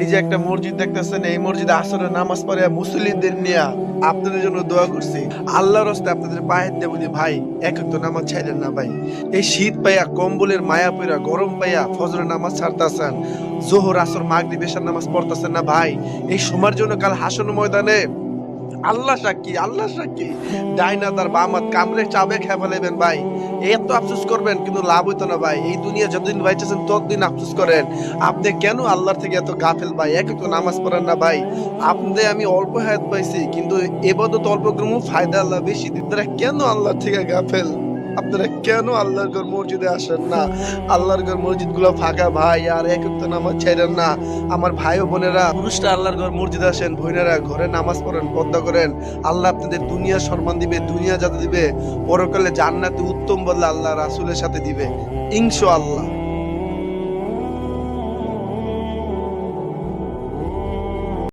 এই যে একটা মসজিদ দেখতেছেন, এই মসজিদে আসরের নামাজ পড়ে মুসলিমদের নিয়ে আপনাদের জন্য দোয়া করছি। আল্লাহর হস্তে আপনাদের পায়ের দেবদি ভাই, এক তো নামাজ ছাইলেন না ভাই। এই শীত পাইয়া, কম্বলের মায়া পইরা, গরম পাইয়া ফজরের নামাজ ছাড়তেছেন, জোহর, আসর, মাগরিব, এশার নামাজ পড়তেছেন না ভাই। এই সময়ের জন্য কাল হাসন ময়দানে আল্লাহ সাক্ষী আল্লাহ সাক্ষী। ডাইনা তার বামাত কামড়ে চাবে খেয়ে ফেলেবেন ভাই। এত আফসোস করবেন, কিন্তু লাভ হইতো না ভাই। এই দুনিয়া যতদিন বাইতেছেন ততদিন আফসোস করেন। আপনি কেন আল্লাহর থেকে এত গাফেল ভাই? এক তো নামাজ পড়েন না ভাই। আপনি, আমি অল্প হায়াত পাইছি, কিন্তু এবাদত অল্প গ্রহ ফায়দা আল্লাহ বেশি আপনারা কেন আল্লাহর থেকে গাফেল? আপনারা কেন আল্লাহর ঘর মসজিদে আসেন না? আল্লাহর ঘর মসজিদগুলো ফাঁকা ভাই, আর এক তো নামাজ ছেড়েন না। আমার ভাই ও বোনেরা, পুরুষরা আল্লাহর ঘর মসজিদে আসেন বোনেরা ঘরে নামাজ পড়েন পদ্মা করেন। আল্লাহ আপনাদের দুনিয়া সম্মান দিবে, দুনিয়া যাতে দিবে। পরকালে জান্নাতে উত্তম বদলা আল্লাহ রাসুলের সাথে দিবে। ইনশাআল্লাহ।